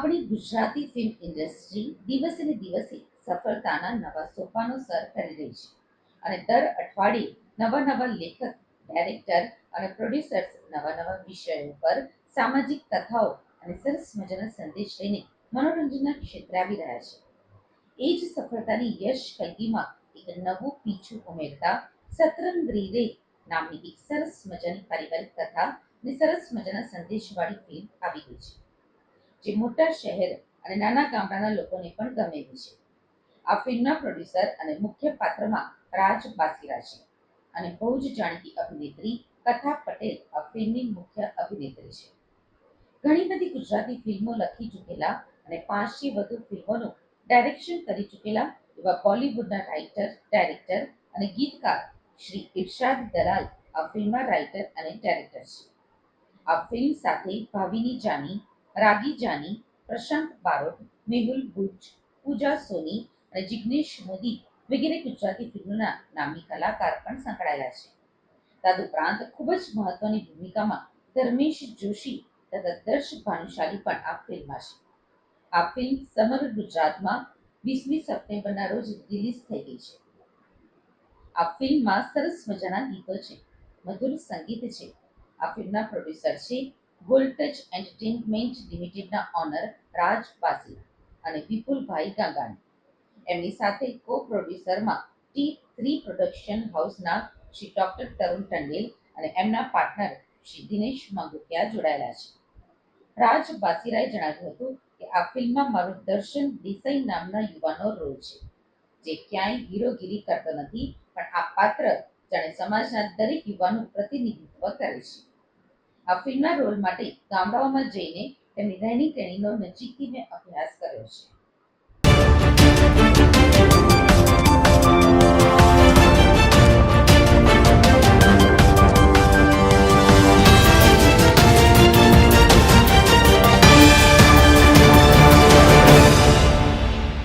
આપણી Gujarati film industry દિવસે ને દિવસે સફળતાના નવા સોપાનો સર કરી રહી છે. અને દર અઠવાડિયે નવા નવા લેખક ડાયરેક્ટર અને પ્રોડ્યુસર્સ નવા નવા વિષયો પર સામાજિક કથાઓ અને સરસ મજાના સંદેશ લઈને મનોરંજનના ક્ષેત્રે આવી રહ્યા છે. એ જ સફળતાની યશ કલગીમાં એક નવું પીછું ઉમેરતા સતરંગ રે નામની એક સરસ મજાની પારિવારિક કથા અને સરસ મજાના સંદેશવાળી ફિલ્મ આવી ગઈ છે. જે મોટા શહેર અને નાના ગામડાના લોકોને પણ ગમે છે. આ ફિલ્મના પ્રોડ્યુસર અને મુખ્ય પાત્રમાં રાજ બાસીરા છે અને બહુ જ જાણીતી અભિનેત્રી કથા પટેલ આ ફિલ્મની મુખ્ય અભિનેત્રી છે. ઘણી બધી ગુજરાતી ફિલ્મો લખી ચૂકેલા અને પાંચથી વધુ ફિલ્મોનું ડાયરેક્શન કરી ચૂકેલા એવા બોલિવૂડના રાઇટર, ડાયરેક્ટર અને ગીતકાર શ્રી ઇરશાદ દલાલ આ ફિલ્મના રાઇટર અને ડાયરેક્ટર છે. આ ફિલ્મ સાથે ભાવિની જાની રાગી જાની, પ્રશાંત બારોટ, મેહુલ ભુજ, પૂજા સોની અને જિગ્નેશ મોદી વગેરે ગુજરાતી ફિલ્મના નામી કલાકાર પણ સંકળાયેલા છે. તદુપરાંત ખૂબ જ મહત્વની ભૂમિકામાં ધર્મેશ જોશી તથા દર્શ ભાનુશાલી પણ આ ફિલ્મમાં છે. આ ફિલ્મ સમગ્ર ગુજરાતમાં વીસમી સપ્ટેમ્બરના રોજ રિલીઝ થઈ ગઈ છે. આ ફિલ્મમાં સરસ મજાના ગીતો છે, મધુર સંગીત છે. આ ફિલ્મના પ્રોડ્યુસર છે ગોલ્ટચ એન્ટરટેનમેન્ટ લિમિટેડના ઓનર રાજ પાસી અને વિપુલભાઈ ગાંગાણી. એમની સાથે કો પ્રોડ્યુસરમાં ટી થ્રી પ્રોડક્શન હાઉસના શ્રી ડોક્ટર તરુણ ટંડેલ અને એમના પાર્ટનર શ્રી દિનેશ માંગુકિયા જોડાયેલા છે. રાજ બાસીરાએ જણાવ્યું હતું કે આ ફિલ્મમાં મારો દર્શન દેસાઈ નામના યુવાનો રોલ છે. જે ક્યાંય હીરોગીરી કરતો નથી, પણ આ પાત્ર જાણે સમાજના દરેક યુવાનું પ્રતિનિધિત્વ કરે છે. આ રોલ માટે ગામડાઓમાં જઈને તેમની રહેણી કહેણીનો નજીકથી મેં અભ્યાસ કર્યો છે.